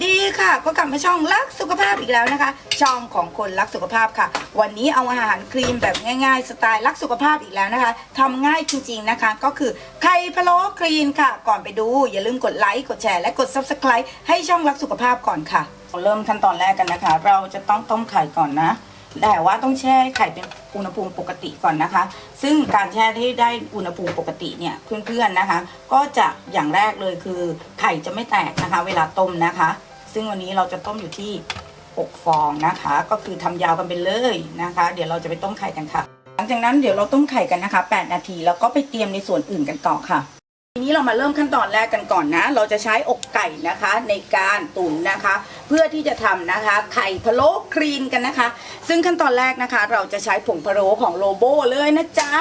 ดีค่ะ ก็กลับมาช่องรักสุขภาพอีกแล้วนะคะ ช่องของคนรักสุขภาพค่ะ วันนี้เอาอาหารครีมแบบง่ายๆ สไตล์รักสุขภาพอีกแล้วนะคะทำง่ายจริงๆนะคะ ก็คือไข่พะโล้ครีนค่ะ ก่อนไปดูอย่าลืมกดไลค์กดแชร์และกด subscribe ให้ช่องรักสุขภาพก่อนค่ะ เริ่มขั้นตอนแรกกันนะคะ เราจะต้องต้มไข่ก่อนนะ แต่ว่าต้องแช่ไข่เป็นอุณหภูมิปกติก่อนนะคะ ซึ่งการแช่ที่ได้อุณหภูมิปกติเนี่ยเพื่อนๆนะคะ ก็จะอย่างแรกเลยคือ ไข่จะไม่แตกนะคะ เวลาต้มนะคะ ซึ่งวันนี้เราจะต้มอยู่ที่6ฟองนะคะ ก็คือทำยาวกันไปเลยนะคะ เดี๋ยวเราจะไปต้มไข่กันค่ะ หลังจากนั้นเดี๋ยวเราต้มไข่กันนะคะ 8 นาทีแล้วก็ไปเตรียมในส่วนอื่นกันต่อค่ะ ทีนี้เรามาเริ่มขั้นตอนแรกกันก่อนนะ เราจะใช้อกไก่นะคะในการตุ๋นนะคะ เพื่อที่จะทำนะคะ ไข่พะโล้ครีนกันนะคะ ซึ่งขั้นตอนแรกนะคะ เราจะใช้ผงพะโล้ของโลโบเลยนะจ๊ะ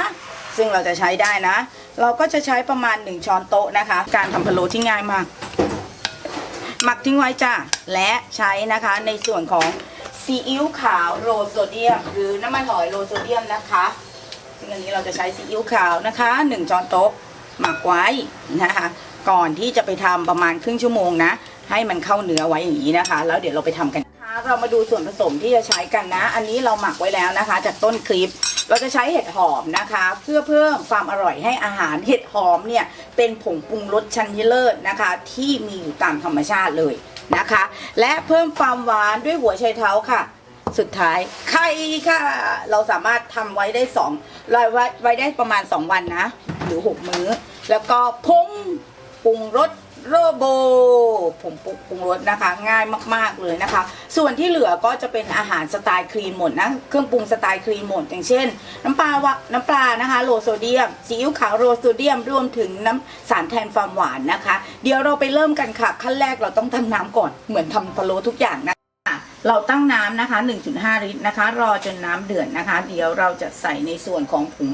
ซึ่งเราจะใช้ได้นะ เราก็จะใช้ประมาณ 1 ช้อนโต๊ะนะคะ การทำพะโล้ที่ง่ายมาก หมักทิ้งไว้จ้ะและใช้นะคะในส่วนของซีอิ๊วขาวโรโซเดียม หรือน้ำมันหอยโรโซเดียมนะคะซึ่งอันนี้เราจะใช้ซีอิ๊วขาวนะคะ 1 ช้อนโต๊ะ หมักไว้นะคะ ก่อนที่จะไปทำประมาณครึ่งชั่วโมงนะ ให้มันเข้าเนื้อไว้อย่างนี้นะคะ แล้วเดี๋ยวเราไปทำกันนะคะเรามาดูส่วนผสมที่จะใช้กันนะ อันนี้เราหมักไว้แล้วนะคะ จากต้นคลิปเราจะใช้เห็ดหอมนะคะ เพื่อเพิ่มความอร่อยให้อาหารเห็ดหอมเนี่ยเป็นผงปรุงรสชั้นเลิศนะคะ ที่มีอยู่ตามธรรมชาติเลยนะคะ และเพิ่มความหวานด้วยหัวไชเท้าค่ะสุดท้ายไข่ค่ะ เราสามารถทำไว้ได้สองไว้ไว้ไว้ได้ประมาณ 2 วันนะ หรือ 6 มื้อ แล้วก็ผงปรุงรสโรโบผงปรุงปรุงรสนะคะ ง่ายมากๆเลยนะคะ ส่วนที่เหลือก็จะเป็นอาหารสไตล์คลีนหมดนะเครื่องปรุงสไตล์คลีนหมดอย่างเช่น น้ำปลาวะน้ำปลานะคะโลโซเดียมซีอิ๊วขาวโลโซเดียมรวมถึงน้ำสารแทนความหวานนะคะ เดี๋ยวเราไปเริ่มกันค่ะ ขั้นแรกเราต้องทำน้ำก่อนเหมือนทำพะโล้ทุกอย่างนะเราตั้งน้ำนะคะ 1.5 ลิตรนะคะ รอจนน้ำเดือดนะคะ เดี๋ยวเราจะใส่ในส่วนของผง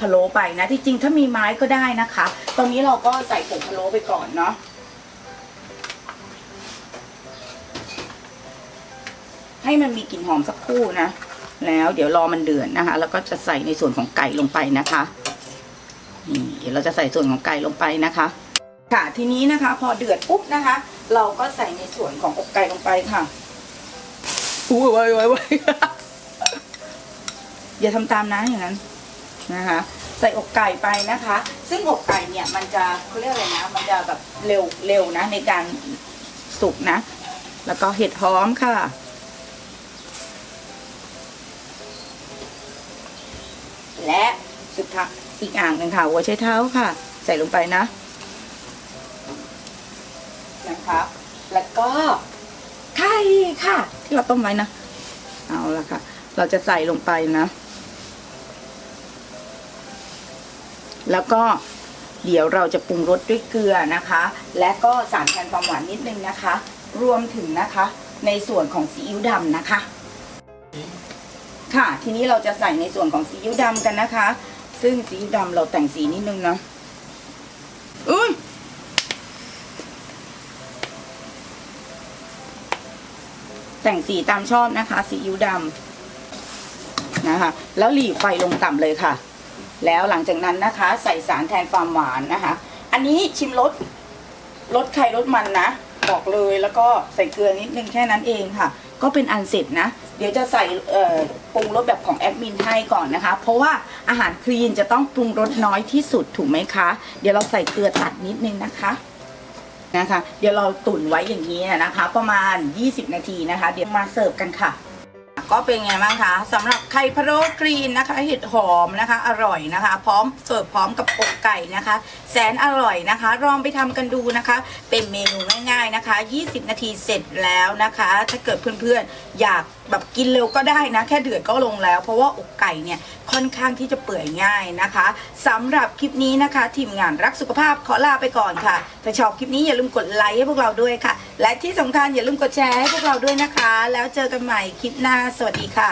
พะโล้ไปนะที่จริงถ้ามีไม้ก็ได้นะคะ ตรงนี้เราก็ใส่ผงพะโล้ไปก่อนเนาะให้มันมีกลิ่นหอมสักครู่นะ แล้วเดี๋ยวรอมันเดือดนะคะ แล้วก็จะใส่ในส่วนของไก่ลงไปนะคะนี่เดี๋ยวเราจะใส่ส่วนของไก่ลงไปนะคะ ค่ะทีนี้นะคะ พอเดือดปุ๊บนะคะ เราก็ใส่ในส่วนของอกไก่ลงไปค่ะอุ้ยไว้ไว้ไว้อย่าทำตามนะอย่างนั้น นะคะ ใส่อกไก่ไปนะคะ ซึ่งอกไก่เนี่ยมันจะเขาเรียกอะไรนะ มันจะแบบเร็วเร็วนะในการสุกนะ แล้วก็เห็ดหอมค่ะ และสุดท้ายอีกอ่างหนึ่งค่ะหัวใช้เท้าค่ะ ใส่ลงไปนะนะคะแล้วก็ไข่ค่ะ ที่เราต้มไว้นะ เอาละค่ะ เราจะใส่ลงไปนะ แล้วก็เดี๋ยวเราจะปรุงรสด้วยเกลือนะคะ และก็สารแทนความหวานนิดนึงนะคะ รวมถึงนะคะในส่วนของซีอิ๊วดำนะคะ ค่ะ ทีนี้เราจะใส่ในส่วนของซีอิ๊วดำกันนะคะ ซึ่งซีอิ๊วดำเราแต่งสีนิดนึงเนาะอุ้ยแต่งสีตามชอบนะคะซีอิ๊วดำนะคะ แล้วหลีไฟลงต่ำเลยค่ะ แล้วหลังจากนั้นนะคะ ใส่สารแทนความหวานนะคะ อันนี้ชิมรสรสใครรสมันนะ บอกเลยแล้วก็ใส่เกลือนิดนึงแค่นั้นเองค่ะ ก็เป็นอันเสร็จนะ เดี๋ยวจะใส่ปรุงรสแบบของแอดมินให้ก่อนนะคะ เพราะว่าอาหารคลีนจะต้องปรุงรสน้อยที่สุดถูกไหมคะ เดี๋ยวเราใส่เกลือตัดนิดนึงนะคะนะคะ เดี๋ยวเราตุ๋นไว้อย่างนี้นะคะ ประมาณ 20 นาทีนะคะ เดี๋ยวมาเสิร์ฟกันค่ะ ก็เป็นไงบ้างคะสำหรับไข่พะโล้กรีนนะคะเห็ดหอมนะคะ อร่อยนะคะ พร้อมเสิร์ฟพร้อมกับอกไก่นะคะ แสนอร่อยนะคะ ลองไปทำกันดูนะคะ เป็นเมนูง่ายๆนะคะ 20 นาทีเสร็จแล้วนะคะ ถ้าเกิดเพื่อนๆ อยากแบบกินเร็วก็ได้นะ แค่เดือดก็ลงแล้ว เพราะว่าอกไก่เนี่ยค่อนข้างที่จะเปื่อยง่ายนะคะสำหรับคลิปนี้นะคะ ทีมงานรักสุขภาพขอลาไปก่อนค่ะถ้าชอบคลิปนี้อย่าลืมกดไลค์ให้พวกเราด้วยค่ะ และที่สำคัญอย่าลืมกดแชร์ให้พวกเราด้วยนะคะ แล้วเจอกันใหม่คลิปหน้าวัสดีค่ะ